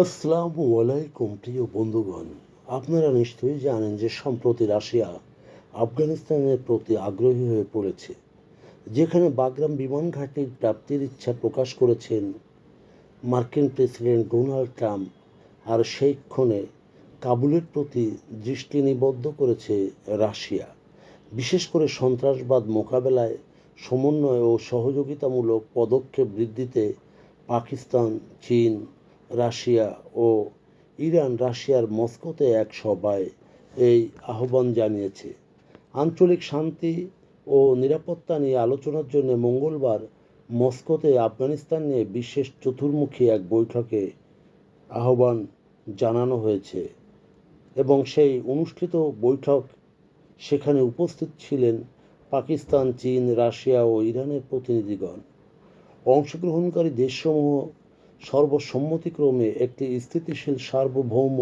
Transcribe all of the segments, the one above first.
আসসালামু আলাইকুম, প্রিয় বন্ধুগণ। আপনারা নিশ্চয়ই জানেন যে সম্প্রতি রাশিয়া আফগানিস্তানের প্রতি আগ্রহী হয়ে পড়েছে, যেখানে বাগরাম বিমান ঘাঁটির প্রাপ্তির ইচ্ছা প্রকাশ করেছেন মার্কিন প্রেসিডেন্ট ডোনাল্ড ট্রাম্প, আর সেই ক্ষণে কাবুলের প্রতি দৃষ্টি নিবদ্ধ করেছে রাশিয়া। বিশেষ করে সন্ত্রাসবাদ মোকাবেলায় সমন্বয় ও সহযোগিতামূলক পদক্ষেপ বৃদ্ধিতে পাকিস্তান, চীন রাশিয়া ও ইরান রাশিয়ার মস্কোতে এক সভায় এই আহ্বান জানিয়েছে। আঞ্চলিক শান্তি ও নিরাপত্তা নিয়ে আলোচনার জন্য মঙ্গলবার মস্কোতে আফগানিস্তান নিয়ে বিশেষ চতুর্মুখী এক বৈঠকে আহ্বান জানানো হয়েছে এবং সেই অনুষ্ঠিত বৈঠক সেখানে উপস্থিত ছিলেন পাকিস্তান, চীন, রাশিয়া ও ইরানের প্রতিনিধিগণ। অংশগ্রহণকারী দেশসমূহ সর্বসম্মতিক্রমে একটি স্থিতিশীল সার্বভৌম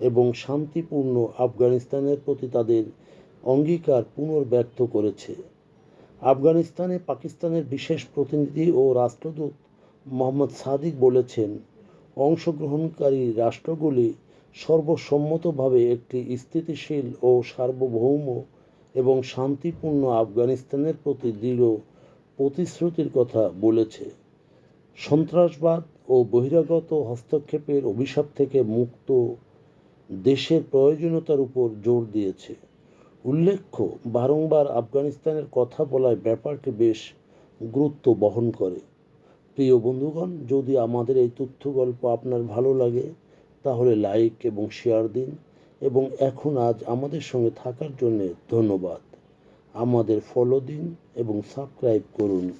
এবং শান্তিপূর্ণ আফগানিস্তানের প্রতি তাদের অঙ্গীকার পুনর্ব্যক্ত করেছে। আফগানিস্তানে পাকিস্তানের বিশেষ প্রতিনিধি ও রাষ্ট্রদূত মোহাম্মদ সাদিক বলেছেন, অংশগ্রহণকারী রাষ্ট্রগুলি সর্বসম্মতভাবে একটি স্থিতিশীল ও সার্বভৌম এবং শান্তিপূর্ণ আফগানিস্তানের প্রতি দৃঢ় প্রতিশ্রুতির কথা বলেছে। সন্ত্রাসবাদ ও বহিরাগত হস্তক্ষেপের অভিশাপ থেকে মুক্ত দেশের প্রয়োজনীয়তার উপর জোর দিয়েছে। উল্লেখ্য, বারংবার আফগানিস্তানের কথা বলায় ব্যাপারটি বেশ গুরুত্ব বহন করে। প্রিয় বন্ধুগণ, যদি আমাদের এই তথ্য গল্প আপনার ভালো লাগে, তাহলে লাইক এবং শেয়ার দিন এবং এখন আজ আমাদের সঙ্গে থাকার জন্য ধন্যবাদ। আমাদের ফলো দিন এবং সাবস্ক্রাইব করুন।